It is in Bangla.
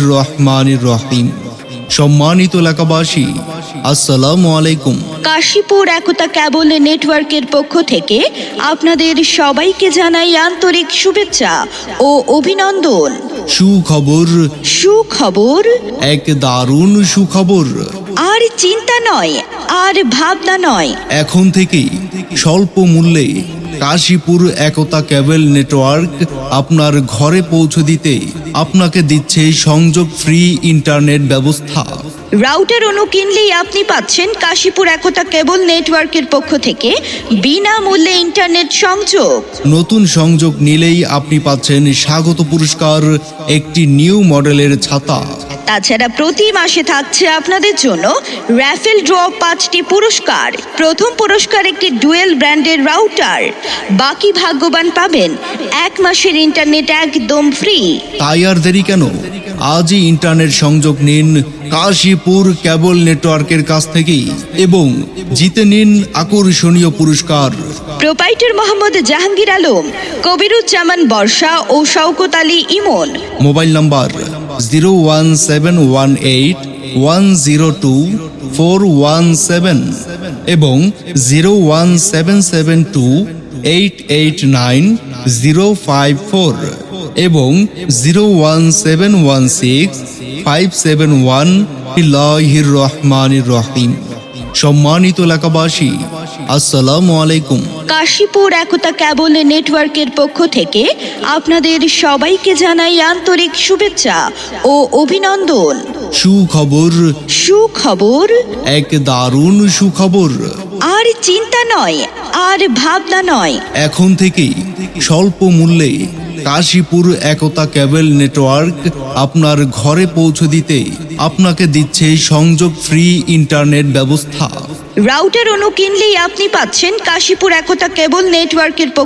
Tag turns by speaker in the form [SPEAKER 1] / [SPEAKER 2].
[SPEAKER 1] রহমানির রহিম সম্মানিত এলাকাবাসী আসসালামু আলাইকুম।
[SPEAKER 2] কাশীপুর একতা ক্যাবল নেটওয়ার্কের পক্ষ থেকে আপনাদের সবাইকে জানাই আন্তরিক শুভেচ্ছা ও অভিনন্দন।
[SPEAKER 1] সুখবর।
[SPEAKER 2] সুখবর?
[SPEAKER 1] এক দারুণ সুখবর।
[SPEAKER 2] আর চিন্তা নয় আর ভাবনা নয়।
[SPEAKER 1] এখন থেকেই স্বল্প মূল্যে কাশীপুর একতা কেবল নেটওয়ার্ক আপনার ঘরে পৌঁছে দিতে আপনাকে দিচ্ছে সংযোগ ফ্রি ইন্টারনেট ব্যবস্থা।
[SPEAKER 2] রাউটার অনু কিনলেই আপনি পাচ্ছেন কাশীপুর একতা কেবল নেটওয়ার্কের পক্ষ থেকে বিনামূল্যে ইন্টারনেট সংযোগ।
[SPEAKER 1] নতুন সংযোগ নিলেই আপনি পাচ্ছেন স্বাগত পুরস্কার একটি নিউ মডেলের ছাতা।
[SPEAKER 2] তাছাড়া প্রতি মাসে থাকছে আপনাদের জন্য র্যাফেল ড্র পাঁচটি পুরস্কার। প্রথম পুরস্কার একটি ডুয়েল ব্র্যান্ডের রাউটার বাকি ভাগ্যবান পাবেন এক মাসের ইন্টারনেট একদম ফ্রি
[SPEAKER 1] তাই আর দেরি কেন? আজই ইন্টারনেট সংযোগ নিন কাশীপুর কেবল নেটওয়ার্কের কাছ থেকেই এবং জিতে নিন আকর্ষণীয় পুরস্কার।
[SPEAKER 2] প্রোপাইটার মোহাম্মদ জাহাঙ্গীর আলম কবিরুজ্জামান বর্ষা ও Shawkat Ali Imon.
[SPEAKER 1] Mobile number zero one seven one eight one zero two four one seven এবং zero one seven seven two eight eight nine zero five four এবং zero one seven one six five seven one রহমানির রহিম। সম্মানিত এলাকাবাসী আসসালামু আলাইকুম।
[SPEAKER 2] কাশীপুর একতা ক্যাবল নেটওয়ার্কের পক্ষ থেকে আপনাদের সবাইকে জানাই আন্তরিক শুভেচ্ছা ও অভিনন্দন।
[SPEAKER 1] সুখবর।
[SPEAKER 2] সুখবর?
[SPEAKER 1] এক দারুণ সুখবর।
[SPEAKER 2] আর চিন্তা নয় আর ভাবনা নয়।
[SPEAKER 1] এখন থেকেই স্বল্প মূল্যে কাশীপুর একতা কেবল নেটওয়ার্ক আপনার ঘরে পৌঁছে দিতে আপনাকে দিচ্ছে সংযোগ ফ্রি ইন্টারনেট ব্যবস্থা।
[SPEAKER 2] রাউটার অনু কিনলেই আপনি পাচ্ছেন। কাশীপুর একতা কেবল নেটওয়ার্কের